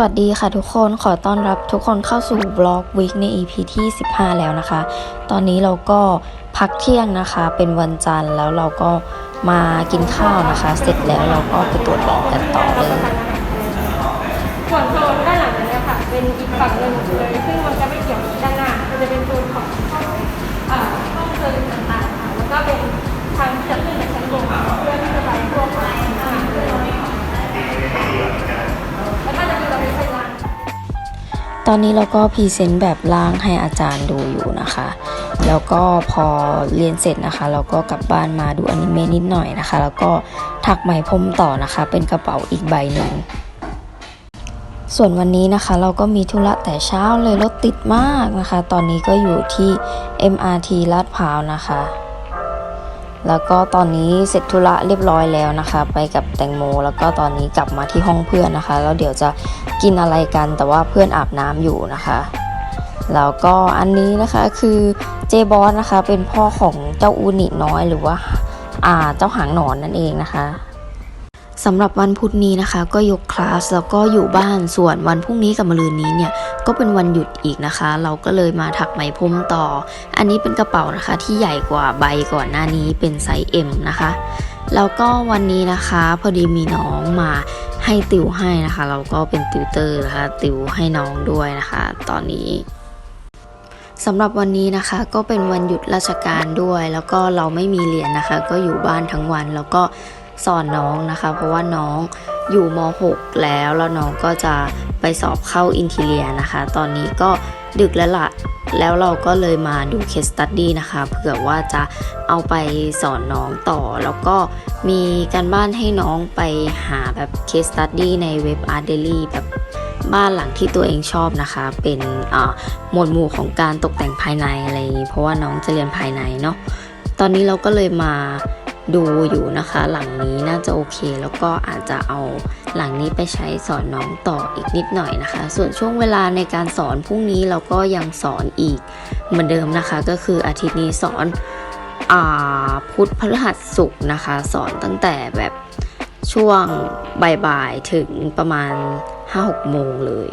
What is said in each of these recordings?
วัสดีค่ะทุกคนขอต้อนรับทุกคนเข้าสู่บล็อกวีคใน EP ที่ 15 แล้วนะคะ ตอนนี้เราก็พักเที่ยงนะคะ เป็นวันจันทร์แล้วเราก็มากินข้าวนะคะ เสร็จแล้วเราก็ไปตรวจแลบกันต่อเลยส่วนโซนด้านหลังนั้นเนี่ยค่ะ เป็นอีกฝั่งหนึ่งเลย อนนี้เราก็พรีเซนต์แบบล่างให้อาจารย์ดูอยู่นะคะ แล้วก็พอเรียนเสร็จนะคะ เราก็กลับบ้านมาดูอนิเมะนิดหน่อยนะคะ แล้วก็ถักไหมพรมต่อนะคะ เป็นกระเป๋าอีกใบหนึ่งส่วนวันนี้นะคะเราก็มีธุระแต่เช้าเลยรถติดมากนะคะ ตอนนี้ก็อยู่ที่ MRT ลาดพร้าวนะคะ แล้วก็ตอนนี้เสร็จธุระเรียบร้อยแล้วนะคะ ไปกับแตงโม แล้วก็ตอนนี้กลับมาที่ห้องเพื่อนนะคะ แล้วเดี๋ยวจะกินอะไรกันแต่ว่าเพื่อนอาบน้ำอยู่นะคะแล้วก็อันนี้นะคะคือเจบอสนะคะเป็นพ่อของเจ้าอูนิน้อยหรือว่าอ่าเจ้าหางหนอนนั่นเองนะคะ สำหรับวันพุธนี้นะคะ ก็ยกคลาสแล้วก็อยู่บ้านส่วนวันพรุ่งนี้กับมะรืนนี้เนี่ยก็เป็นวันหยุดอีกนะคะ เราก็เลยมาถักไหมพรมต่อ อันนี้เป็นกระเป๋านะคะที่ใหญ่กว่าใบก่อนหน้านี้เป็นไซส์ M นะคะแล้วก็วันนี้นะคะพอดีมีน้องมาให้ติวให้นะคะ เราก็เป็นติวเตอร์นะคะติวให้น้องด้วยนะคะ ตอนนี้สำหรับวันนี้นะคะก็เป็นวันหยุดราชการด้วย แล้วก็เราไม่มีเรียนนะคะ ก็อยู่บ้านทั้งวันแล้วก็ สอนน้องนะคะ เพราะว่าน้องอยู่ม .6 แล้วแล้วน้องก็จะไปสอบเข้าอินทีเรียนะคะ ตอนนี้ก็ดึกแล้วละแล้วเราก็เลยมาดูเคสตัดดี้นะคะเผื่อว่าจะเอาไปสอนน้องต่อ แล้วก็มีการบ้านให้น้องไปหาแบบเคสตัดดี้ในเว็บ Art Daily แบบบ้านหลังที่ตัวเองชอบนะคะ เป็นหมวดหมู่ของการตกแต่งภายในอะไรอย่างนี้เพราะว่าน้องจะเรียนภายในเนาะตอนนี้เราก็เลยมา ดูอยู่นะคะ หลังนี้น่าจะโอเค แล้วก็อาจจะเอาหลังนี้ไปใช้สอนน้องต่ออีกนิดหน่อยนะคะ ส่วนช่วงเวลาในการสอนพรุ่งนี้เราก็ยังสอนอีกเหมือนเดิมนะคะ ก็คืออาทิตย์นี้สอนอาพุธพฤหัสศุกร์นะคะ สอนตั้งแต่แบบช่วงบ่ายๆถึงประมาณ 5-6 โมงเลย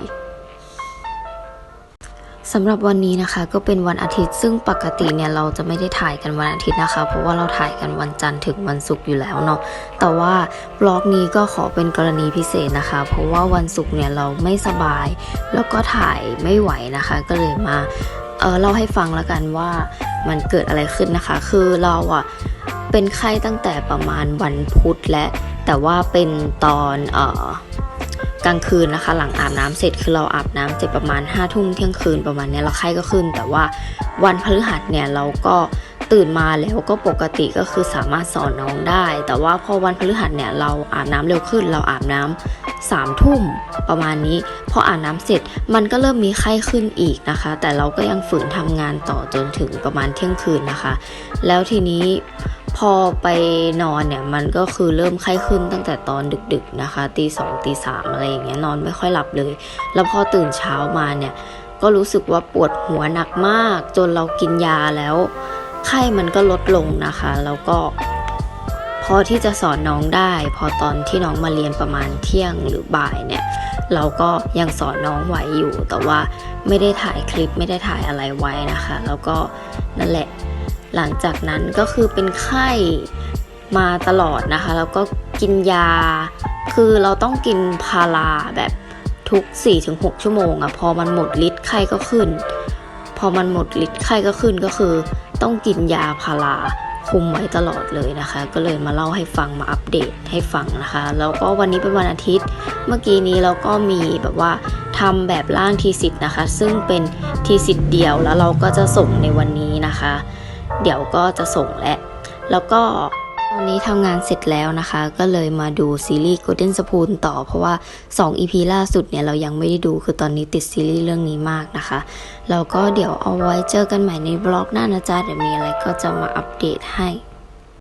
สำหรับวันนี้นะคะก็เป็นวันอาทิตย์ซึ่งปกติเนี่ยเราจะไม่ได้ถ่ายกันวันอาทิตย์นะคะ เพราะว่าเราถ่ายกันวันจันทร์ถึงวันศุกร์อยู่แล้วเนาะแต่ว่าบล็อกนี้ก็ขอเป็นกรณีพิเศษนะคะ เพราะว่าวันศุกร์เนี่ยเราไม่สบาย แล้วก็ถ่ายไม่ไหวนะคะ ก็เลยมาเออเล่าให้ฟังแล้วกันว่ามันเกิดอะไรขึ้นนะคะ คือเราอะเป็นไข้ตั้งแต่ประมาณวันพุธและแต่ว่าเป็นตอนเออ กลางคืนนะคะ หลังอาบน้ำเสร็จคือเราอาบน้ำเสร็จประมาณ5้าทุ่มเที่ยงคืนประมาณนี้เราไข้ก็ขึ้น แต่ว่าวันพฤหัสเนี่ยเราก็ตื่นมาแล้วก็ปกติก็คือสามารถสอนน้องได้ แต่ว่าพอวันพฤหัสเนี่ยเราอาบน้ำเร็วขึ้น เราอาบน้ำสามทุ่มประมาณนี้พออาบน้ำเสร็จมันก็เริ่มมีไข้ขึ้นอีกนะคะ แต่เราก็ยังฝืนทำงานต่อจนถึงประมาณเที่ยงคืนนะคะ แล้วทีนี้ พอไปนอนเนี่ยมันก็คือเริ่มไข้ขึ้นตั้งแต่ตอนดึกๆนะคะตีสองตีสามอะไรอย่างเงี้ยนอนไม่ค่อยหลับเลย แล้วพอตื่นเช้ามาเนี่ยก็รู้สึกว่าปวดหัวหนักมาก จนเรากินยาแล้ว ไข้มันก็ลดลงนะคะ แล้วก็ พอที่จะสอนน้องได้ พอตอนที่น้องมาเรียนประมาณเที่ยงหรือบ่ายเนี่ย เราก็ยังสอนน้องไหวอยู่ แต่ว่าไม่ได้ถ่ายคลิปไม่ได้ถ่ายอะไรไว้นะคะ แล้วก็นั่นแหละ หลังจากนั้นก็คือเป็นไข้มาตลอดนะคะ แล้วก็กินยา คือเราต้องกินพาราแบบทุก 4-6 ชั่วโมงอะพอมันหมดฤทธิ์ไข้ก็ขึ้น พอมันหมดฤทธิ์ไข้ก็ขึ้นก็คือ ต้องกินยาพาราคุมไว้ตลอดเลยนะคะ ก็เลยมาเล่าให้ฟังมาอัปเดตให้ฟังนะคะ แล้วก็วันนี้เป็นวันอาทิตย์ เมื่อกี้นี้เราก็มีแบบว่าทำแบบร่างทีสิทธ์นะคะ ซึ่งเป็นทีสิทธ์เดียวแล้วเราก็จะส่งในวันนี้นะคะ เดี๋ยวก็จะส่งและ แล้วก็ตอนนี้ทำงานเสร็จแล้วนะคะ ก็เลยมาดูซีรีส์ Golden Spoon ต่อ เพราะว่า 2 EP ล่าสุดเนี่ยเรายังไม่ได้ดูคือตอนนี้ติดซีรีส์เรื่องนี้มากนะคะแล้วก็เดี๋ยวเอาไว้เจอกันใหม่ในบล็อกหน้านะจ๊ะเดี๋ยวมีอะไรก็จะมาอัปเดตให้